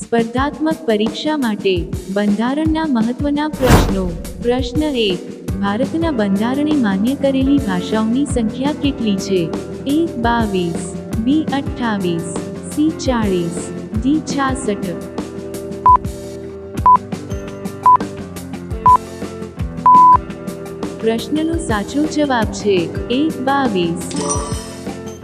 સ્પર્ધાત્મક પરીક્ષા માટે બંધારણના મહત્વના પ્રશ્નો. પ્રશ્ન એક, ભારતના બંધારણે માન્ય કરેલી ભાષાઓની સંખ્યા કેટલી છે? એ, બાવીસ, બી, અઠ્ઠાવીસ, સી, ચાળીસ, ડી, છાસઠ. પ્રશ્નનો સાચો જવાબ છે એક બાવીસ.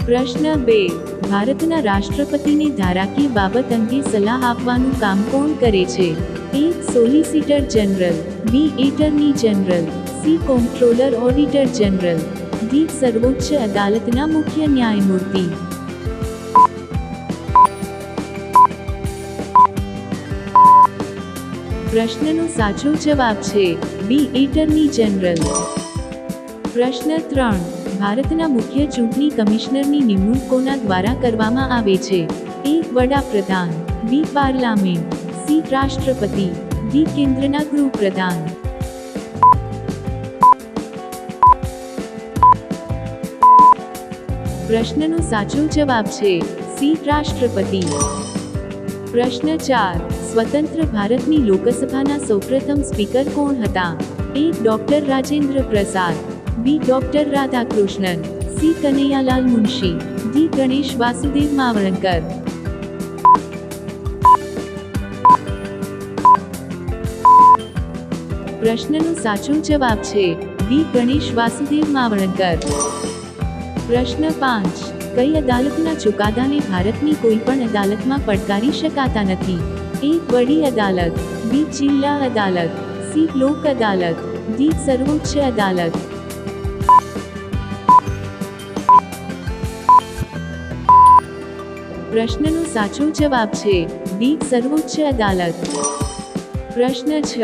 પ્રશ્ન બે. ભારતના રાષ્ટ્રપતિને ધારાકીય બાબત અંગે સલાહ આપવાનું કામ કોણ કરે છે? A. Solicitor general B attorney general C comptroller auditor general D સર્વોચ્ચ અદાલતના મુખ્ય ન્યાયમૂર્તિ. પ્રશ્નનો સાચો જવાબ છે. બી એટર્ની જનરલ પ્રશ્ન ત્રણ. ભારતના મુખ્ય ચૂંટણી કમિશનરની નિમણૂક કોના દ્વારા કરવામાં આવે છે? એ, વડાપ્રધાન. B, parliament. સી, રાષ્ટ્રપતિ. ડી, કેન્દ્રના ગૃહપ્રધાન. પ્રશ્નનો સાચો જવાબ છે સી, રાષ્ટ્રપતિ. પ્રશ્ન ચાર. સ્વતંત્ર ભારતની લોકસભાના સૌપ્રથમ સ્પીકર કોણ હતા? A, doctor Rajendra Prasad. B doctor Radhakrishnan C Kanaiyalal Munshi D Ganesh Vasudev Mavalankar પ્રશ્નનો સાચો જવાબ છે ડી ગણેશ વાસુદેવ માવણકર પ્રશ્ન પાંચ, કઈ અદાલતના ચુકાદાને ભારતની કોઈ પણ અદાલતમાં પડકારી શકાતા નથી? એ વડી અદાલત બી જિલ્લા અદાલત સી લોક અદાલત ડી સર્વોચ્ચ અદાલત. પ્રશ્નનો સાચો જવાબ છે ડી, સર્વોચ્ચ અદાલત. પ્રશ્ન છ,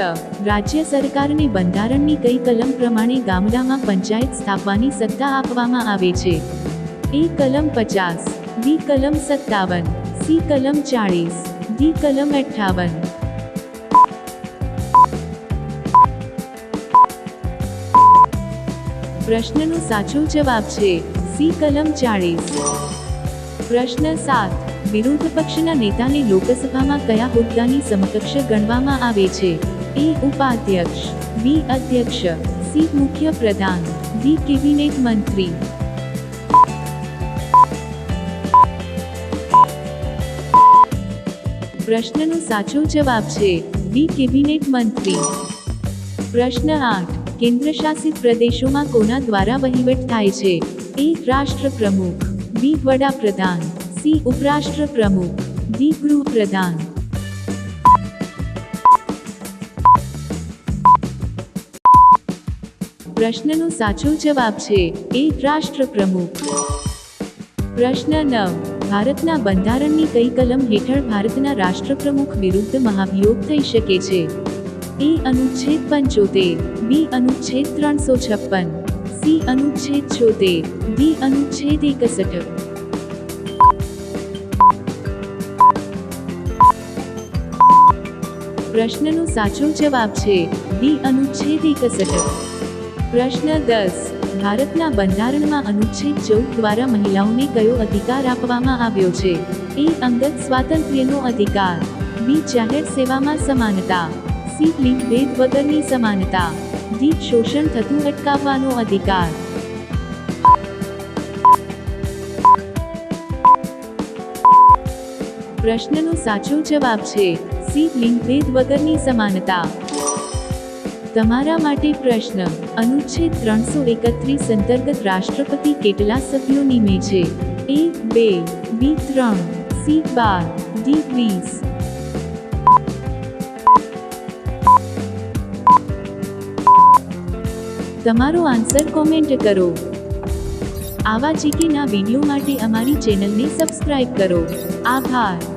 રાજ્ય સરકારને બંધારણની કઈ કલમ પ્રમાણે ગામડામાં પંચાયત સ્થાપવાની સત્તા આપવામાં આવે છે? એ કલમ પચાસ, બી કલમ સત્તાવન, સી કલમ ચાળીસ, ડી કલમ અઠ્ઠાવન. પ્રશ્નનો સાચો જવાબ છે સી કલમ ચાળીસ. પ્રશ્ન સાત. વિરોધ પક્ષના નેતાને લોકસભામાં કયા હોદ્દાની સમકક્ષ ગણવામાં આવે છે? એ ઉપાધ્યક્ષ, બી અધ્યક્ષ, સી મુખ્ય પ્રધાન, ડી કેબિનેટ મંત્રી. પ્રશ્નનો સાચો જવાબ છે, બી કેબિનેટ મંત્રી. પ્રશ્ન આઠ. કેન્દ્ર શાસિત પ્રદેશોમાં કોના દ્વારા વહીવટ થાય છે? એ રાષ્ટ્ર પ્રમુખ બી વડાપ્રધાન સી ઉપરાષ્ટ્ર પ્રમુખ ડી ગૃહપ્રધાન પ્રશ્નનો સાચો જવાબ છે એ રાષ્ટ્ર પ્રમુખ પ્રશ્ન નવ, ભારતના બંધારણની કઈ કલમ હેઠળ ભારતના રાષ્ટ્રપ્રમુખ વિરુદ્ધ મહાભિયોગ થઈ શકે છે? એ અનુચ્છેદ પંચોતેર બી અનુચ્છેદ ત્રણસો છપ્પન. સી અનુચ્છેદ છોતેર ડી અનુચ્છેદ એકસઠ પ્રશ્નનો સાચો જવાબ છે ડી અનુચ્છેદ એકસઠ. પ્રશ્ન દસ, ભારતના બંધારણમાં અનુચ્છેદ ચૌદ દ્વારા મહિલાઓને કયો અધિકાર આપવામાં આવ્યો છે? એ અંગત સ્વાતંત્ર્યનો અધિકાર, બી જાહેર સેવામાં સમાનતા. સી લિંગભેદ વગરની સમાનતા ડી શોષણ થતું અટકાવવાનો અધિકાર પ્રશ્નનો સાચો જવાબ છે સી લિંગભેદ વગરની સમાનતા તમારા માટે પ્રશ્ન અનુચ્છેદ ત્રણસો એકત્રીસ અંતર્ગત રાષ્ટ્રપતિ કેટલા સભ્યો નિમે છે એ બે બી ત્રણ સી બાર ડી વીસ તમારો આન્સર કોમેન્ટ કરો. આવા જીકેના વીડિયો માટે અમારી ચેનલને સબસ્ક્રાઇબ કરો. આભાર.